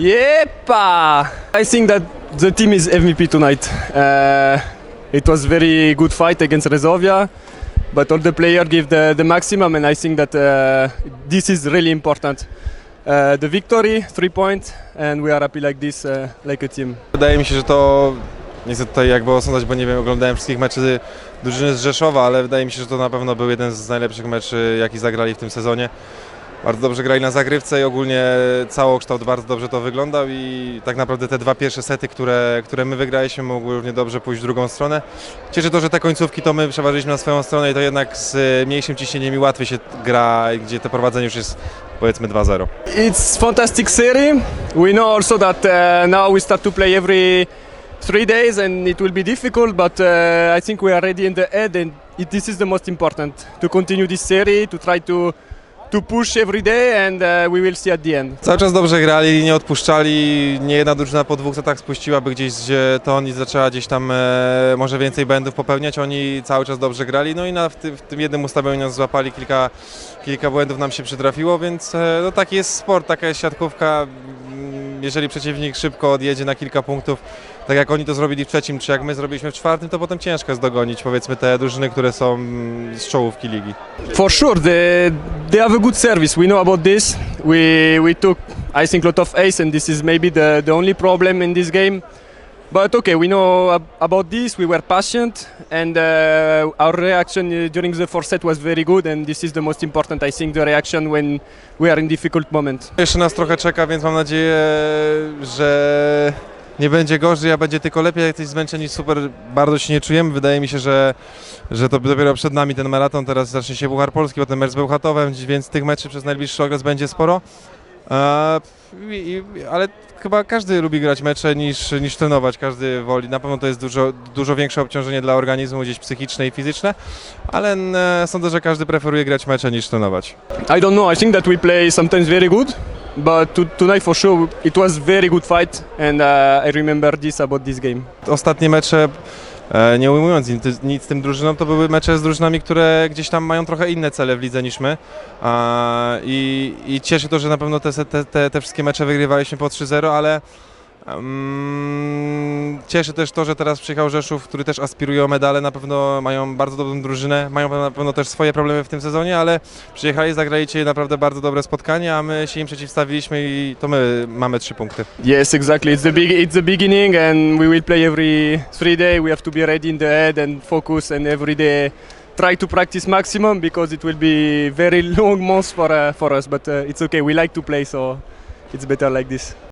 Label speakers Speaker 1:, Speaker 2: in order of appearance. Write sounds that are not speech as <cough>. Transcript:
Speaker 1: Yepa! I think that the team is MVP tonight. Uh, it was very good fight against Rezovia, but all the players give the, the maximum, and I think that uh, this is really important. Uh, the victory, three points, and we are happy like this, uh, like a team.
Speaker 2: Wydaje mi się, że to nie chcę tutaj jakby osądzać, bo nie wiem, oglądałem wszystkich meczy drużyny z Rzeszowa, ale wydaje mi się, że to na pewno był jeden z najlepszych meczy, jaki zagrali w tym sezonie. Bardzo dobrze grali na zagrywce i ogólnie całokształt bardzo dobrze to wyglądał i tak naprawdę te dwa pierwsze sety, które, które my wygraliśmy mogły równie dobrze pójść w drugą stronę. Cieszy to, że te końcówki to my przeważyliśmy na swoją stronę i to jednak z mniejszym ciśnieniem i łatwiej się gra, gdzie to prowadzenie już jest powiedzmy 2-0.
Speaker 1: It's fantastic series. We know also that uh, now we start to play every three days, and it will be difficult. But uh, I think we are ready in the head, and it, this is the most important to continue this series, to try to to push every day, and uh, we will see at the end.
Speaker 2: Cały czas dobrze grali, nie odpuszczali, nie jedna drużyna po dwóch setach spuściłaby gdzieś ton i zaczęła gdzieś tam e, może więcej błędów popełniać, oni cały czas dobrze grali, no i na, w, w tym jednym ustawieniu nas złapali, kilka, kilka błędów nam się przytrafiło, więc e, no, taki jest sport, taka jest siatkówka, jeżeli przeciwnik szybko odjedzie na kilka punktów, tak jak oni to zrobili w trzecim, czy jak my zrobiliśmy w czwartym, to potem ciężko jest dogonić powiedzmy te drużyny, które są z czołówki ligi.
Speaker 1: For sure, they they have a good service. We know about this. We we took, I think, lot of ace, and this is maybe the the only problem in this game. But okay, we know ab- about this. We were patient, and uh, our reaction uh, during the first set was very good. And this is the most important, I think, the reaction when we are in difficult moment.
Speaker 2: Jeszcze nas trochę czeka, więc mam nadzieję, że nie będzie gorzej, a będzie tylko lepiej. Jak jesteś zmęczeni, super, bardzo się nie czujemy. Wydaje mi się, że, że to dopiero przed nami ten maraton. Teraz zacznie się Puchar Polski, potem mecz z Bełchatowem, więc tych meczy przez najbliższy okres będzie sporo. E, i, i, ale chyba każdy lubi grać mecze niż, niż trenować, każdy woli. Na pewno to jest dużo, dużo większe obciążenie dla organizmu, gdzieś psychiczne i fizyczne, ale e, sądzę, że każdy preferuje grać mecze niż trenować.
Speaker 1: I don't know. I think that we play sometimes very good, but to, tonight for sure it was very good fight, and uh, I remember this about this game.
Speaker 2: ostatnie mecze, nie ujmując nic, tym drużynom, to były mecze z drużynami, które gdzieś tam mają trochę inne cele w lidze niż my. I, i cieszy to, że na pewno te, te, te, wszystkie mecze wygrywaliśmy po 3-0, ale cieszy też to, że teraz przyjechał Rzeszów, który też aspiruje o medale, na pewno mają bardzo dobrą drużynę, mają na pewno też swoje problemy w tym sezonie, ale przyjechali, zagrali naprawdę bardzo dobre spotkanie, a my się im przeciwstawiliśmy i to my mamy trzy punkty.
Speaker 1: Yes, exactly. It's the big, it's the beginning, and we will play every three day. We have to be ready in the head and focus, and every day try to practice maximum because it will be very <laughs> long months for uh, for us. But uh, it's okay. We like to play, so it's better like this.